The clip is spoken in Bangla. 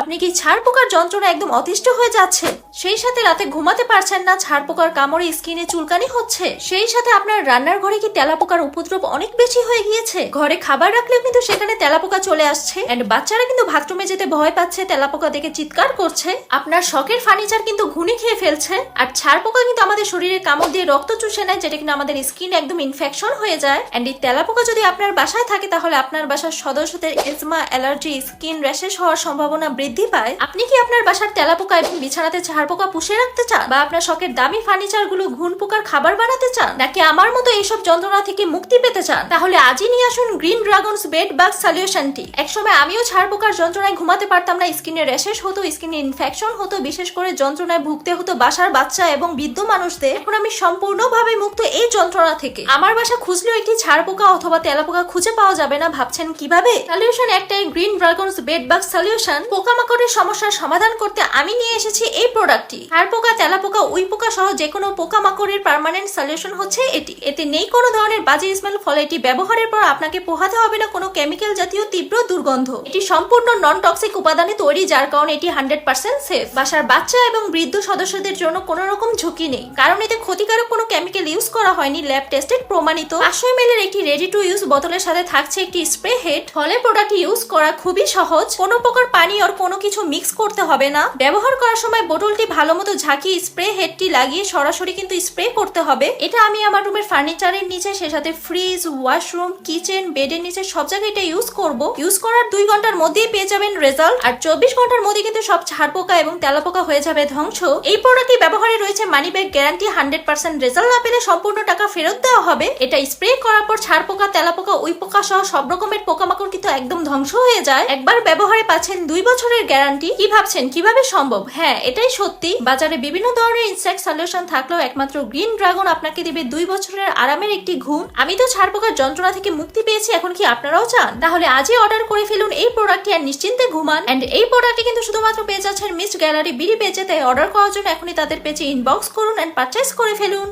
আপনি কি ছাড় পোকার যন্ত্রণা একদম অতিষ্ঠ হয়ে যাচ্ছে? সেই সাথে রাতে ঘুমাতে পারছেন না, ছাড় পোকার কামড়ে স্কিনে চুলকানি হচ্ছে। সেই সাথে আপনার রান্নার ঘরে কি তেলা পোকার উপদ্রব অনেক বেশি হয়ে গিয়েছে? ঘরে খাবার রাখলে কিন্তু সেখানে তেলা পোকা চলে আসছে। এন্ড বাচ্চারা কিন্তু বাথরুমে যেতে ভয় পাচ্ছে, তেলা পোকা দেখে চিৎকার করছে। আপনার শখের ফার্নিচার কিন্তু ঘুনি খেয়ে ফেলছে। আর ছাড় পোকা কিন্তু আমাদের শরীরে কামড় দিয়ে রক্ত চুষে নেয়, যেটা কিন্তু আমাদের স্কিন একদম ইনফেকশন হয়ে যায়। এন্ড এই তেলা পোকা যদি আপনার বাসায় থাকে, তাহলে আপনার বাসার সদস্যদের এজমা অ্যালার্জি, স্কিন র্যাশেস হওয়ার সম্ভাবনা বৃদ্ধি পায়? আপনি কি আপনার বাসার তেলা পোকা এবং বিছানাতে ছাড় পোকা পুষে রাখতে চান? বা আপনার শখের দামি ফার্নিচারগুলো ঘুন পোকার খাবার বানাতে চান? নাকি আমার মতো এইসব যন্ত্রণা থেকে মুক্তি পেতে চান? তাহলে আজই নিয়ে আসুন গ্রিন ড্রাগনস বেড বাগ সলিউশনটি একসময় আমিও ছাড় পোকার যন্ত্রণায় ঘুমাতে পারতাম না, স্কিনে র্যাশেস হতো, স্কিনে ইনফেকশন হতো, বিশেষ করে যন্ত্রণায় ভুগতে হতো বাসার বাচ্চা এবং বৃদ্ধ মানুষদের। এখন আমি সম্পূর্ণভাবে মুক্ত এই যন্ত্রণা থেকে। আমার বাসা খুঁজলেও একটি ছাড় পোকা অথবা তেলা পোকা খুঁজে পাওয়া যাবে না, ভাবছেন কীভাবে? সলিউশন একটাই, green dragons bed bug solution. পোকামাকড়ের সমস্যার সমাধান করতে আমি নিয়ে এসেছি এই প্রোডাক্টটি ছাড় পোকা তেলা পোকা উই পোকা সহ যে কোনো পোকামাকড়ের পার্মানেন্ট সলিউশন হচ্ছে এটি। এতে নেই কোনো ধরনের বাজে স্মেল ফলে এটি ব্যবহারের পর আপনাকে পোহাতে হবে না কোনো কেমিক্যাল জাতীয় তীব্র দুর্গন্ধ। এটি সম্পূর্ণ নন টক্সিক উপাদানে তৈরি, যার কারণে এটি হান্ড্রেড পার্সেন্ট সেফ বাসার বাচ্চা এবং বৃদ্ধ সদস্যদের জন্য কোনো রকম ঝুঁকি নেই। কারণ এতে ক্ষতিকারক কোনো কেমিক্যাল ইউজ করা হয়নি ল্যাব টেস্টেড প্রমাণিত। পাঁচশো এর একটি রেডি টু ইউজ বোতলের সাথে থাকছে একটি স্প্রে হেড ফলে প্রোডাক্ট ইউজ করা খুবই সহজ। কোনো প্রকার পানি আর কোনো কিছু মিক্স করতে হবে না। ব্যবহার করার সময় বোতলটি ভালো মতো ঝাঁকিয়ে স্প্রে হেডটি লাগিয়ে সরাসরি কিন্তু স্প্রে করতে হবে। এটা আমি আমার রুমের ফার্নিচারের নিচে, সে সাথে ফ্রিজ ওয়াশরুম কিচেন বেডের নিচে সব জায়গায় এটা ইউজ করব। ইউজ করার দুই ঘণ্টার মধ্যেই পেয়ে যাবেন রেজাল্ট আর চব্বিশ ঘণ্টার মধ্যে কিন্তু সব ছাড় পোকা এবং তেলা পোকা হয়ে যাবে ধ্বংস। এই প্রোডাক্টটি ব্যবহারে রয়েছে money back guarantee hundred percent result না পেলে সম্পূর্ণ টাকা ফেরত দেওয়া হবে। এটা স্প্রে করার পর ছাড় পোকা তেলা পোকা উই পোকা সহ সব রকমের পোকামাকড় কিন্তু একদম ধ্বংস হয়ে যায়। একবার ব্যবহারে পাচ্ছেন দুই বছরের গ্যারান্টি কি ভাবছেন? কীভাবে সম্ভব? হ্যাঁ এটাই সত্যি। বাজারে বিভিন্ন ধরনের ইনসেক্ট সলিউশন থাকলেও একমাত্র গ্রিন ড্রাগন আপনাকে দিবে দুই বছরের আরামের একটি ঘুম আমি তো ছাড় পোকার যন্ত্রণা থেকে মুক্তি পেয়েছি, এখন কি আপনারাও চান? তাহলে আজই অর্ডার করে ফেলুন এই প্রোডাক্টটি আর নিশ্চিন্তে ঘুমান। অ্যান্ড এই প্রোডাক্টটি কিন্তু শুধুমাত্র পেয়ে যাচ্ছেন মিস গ্যালারি বিডি পেজে তাই অর্ডার করার জন্য এখনই তাদের পেজে ইনবক্স করুন অ্যান্ড পারচেস করে ফেলুন।